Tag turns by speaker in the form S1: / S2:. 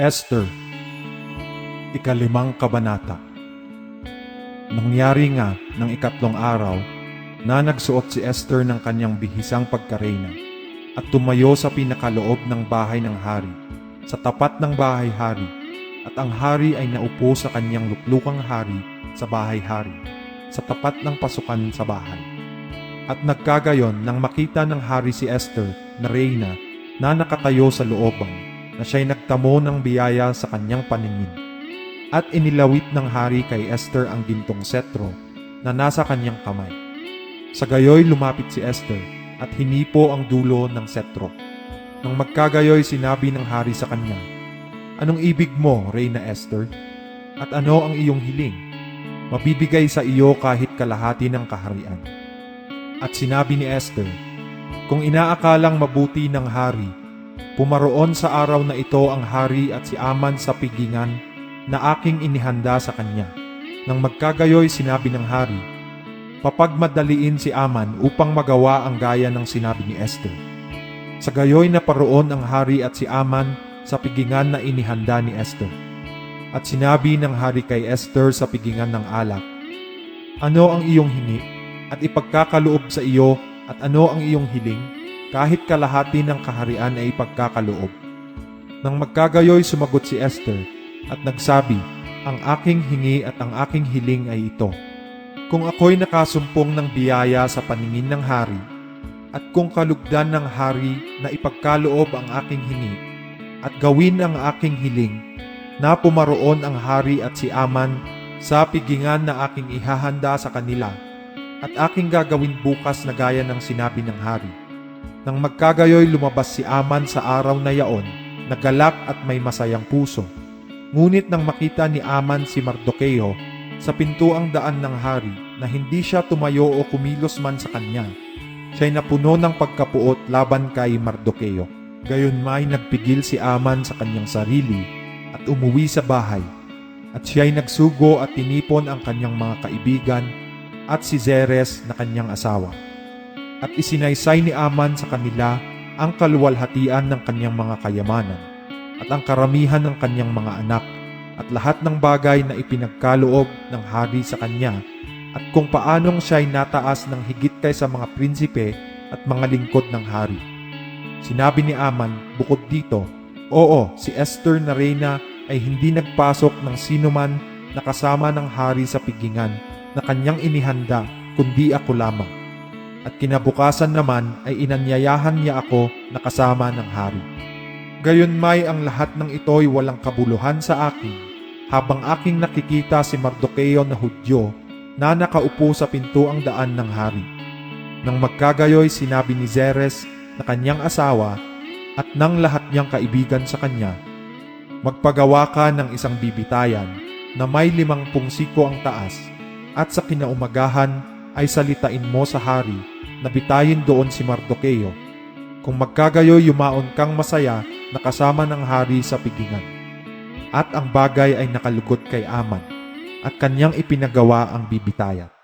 S1: Esther Ikalimang Kabanata Nangyari nga ng ikatlong araw na nagsuot si Esther ng kanyang bihisang pagkareyna at tumayo sa pinakaloob ng bahay ng hari, sa tapat ng bahay-hari, at ang hari ay naupo sa kanyang luklukang hari sa bahay-hari, sa tapat ng pasukan sa bahay. At nagkagayon nang makita ng hari si Esther na reyna na nakatayo sa looban, na siya'y nagtamo ng biyaya sa kanyang paningin. At inilawit ng hari kay Esther ang gintong setro na nasa kanyang kamay. Sa gayoy lumapit si Esther at hinipo ang dulo ng setro. Nang magkagayoy sinabi ng hari sa kanya, Anong ibig mo, Reyna Esther? At ano ang iyong hiling? Mabibigay sa iyo kahit kalahati ng kaharian. At sinabi ni Esther, Kung inaakalang mabuti ng hari, pumaroon sa araw na ito ang hari at si Aman sa pigingan na aking inihanda sa kanya. Nang magkagayoy sinabi ng hari, papagmadaliin si Aman upang magawa ang gaya ng sinabi ni Esther. Sa gayoy na paroon ang hari at si Aman sa pigingan na inihanda ni Esther. At sinabi ng hari kay Esther sa pigingan ng alak, Ano ang iyong hingi at ipagkakaloob sa iyo at ano ang iyong hiling kahit kalahati ng kaharian ay ipagkakaloob. Nang magkagayoy sumagot si Esther at nagsabi, Ang aking hingi at ang aking hiling ay ito. Kung ako'y nakasumpong ng biyaya sa paningin ng hari, at kung kalugdan ng hari na ipagkaloob ang aking hingi, at gawin ang aking hiling, na pumaroon ang hari at si Aman sa pigingan na aking ihahanda sa kanila, at aking gagawin bukas na gaya ng sinabi ng hari. Nang magkagayoy lumabas si Aman sa araw na yaon, nagalak at may masayang puso. Ngunit nang makita ni Aman si Mardukeo sa pintuang daan ng hari na hindi siya tumayo o kumilos man sa kanya, siya'y napuno ng pagkapuot laban kay Mardukeo. Gayon may nagpigil si Aman sa kanyang sarili at umuwi sa bahay. At siya'y nagsugo at tinipon ang kanyang mga kaibigan at si Zeres na kanyang asawa. At isinaysay ni Aman sa kanila ang kaluwalhatian ng kanyang mga kayamanan at ang karamihan ng kanyang mga anak at lahat ng bagay na ipinagkaloob ng hari sa kanya at kung paanong siya'y nataas ng higit kaysa mga prinsipe at mga lingkod ng hari. Sinabi ni Aman bukod dito, Oo, si Esther na reyna ay hindi nagpasok ng sinuman na kasama ng hari sa pigingan na kanyang inihanda kundi ako lamang. At kinabukasan naman ay inanyayahan niya ako na kasama ng hari. Gayon may ang lahat ng ito'y walang kabuluhan sa akin, habang aking nakikita si Mardukeo na Hudyo na nakaupo sa pintuang daan ng hari. Nang magkagayoy sinabi ni Zeres na kanyang asawa at ng lahat niyang kaibigan sa kanya, Magpagawa ka ng isang bibitayan na may limang pungsiko ang taas at sa kinaumagahan ay salitain mo sa hari na bitayin doon si Mardukeo. Kung magkagayoy yumaon kang masaya na kasama ng hari sa pigingan. At ang bagay ay nakalugot kay Aman at kanyang ipinagawa ang bibitayan.